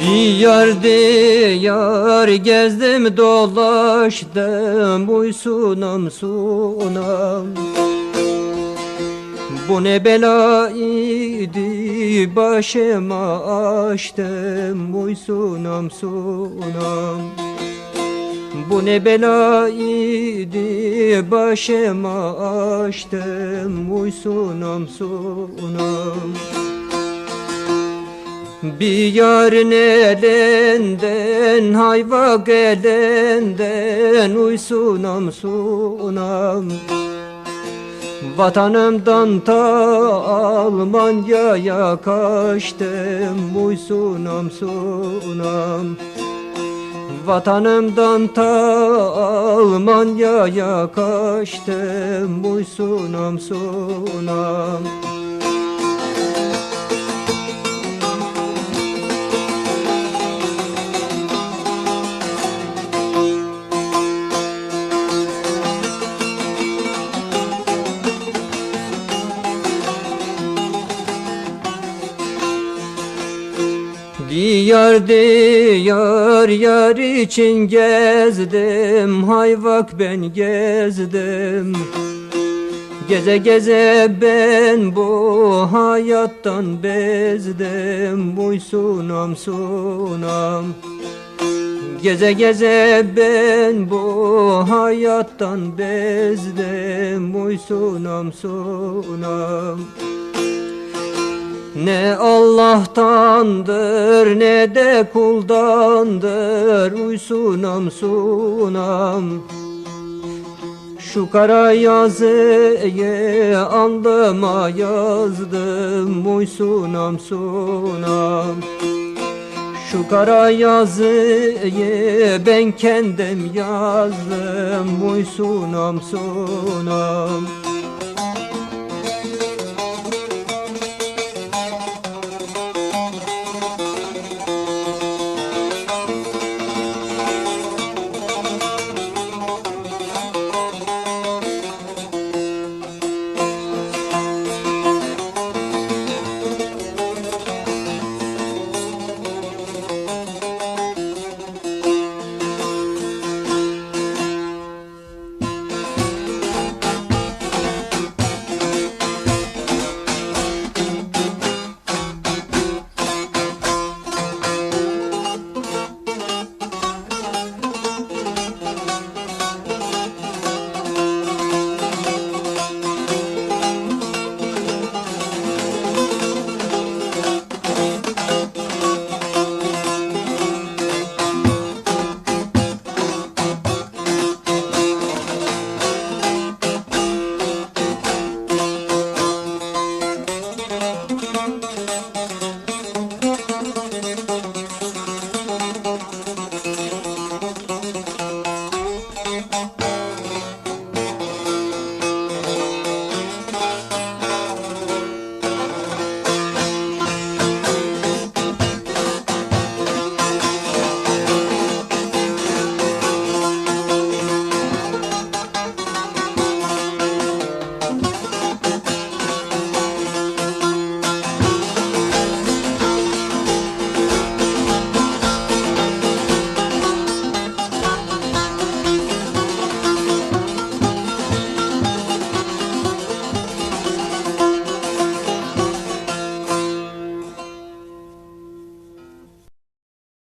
Diyar diyar gezdim dolaştım Uysunam sunam. Bu ne bela idi başıma açtım Uysunam sunam. Bu ne bela idi başıma açtım Uysunam sunam bir yarın elinden hayva elinden uysunam sunam. Vatanımdan ta Almanya'ya kaçtım uysunam sunam. Vatanımdan ta Almanya'ya kaçtım uysunam sunam Diyar diyar yar için gezdim Hayvak ben gezdim. Geze geze ben bu hayattan bezdim Uy sunam sunam. Geze geze ben bu hayattan bezdim Uy sunam sunam ne Allah'tandır ne de kuldandır. Uysunam sunam Şu kara yazıyı aldıma yazdım. Uysunam sunam Şu kara yazıyı ben kendim yazdım. Uysunam sunam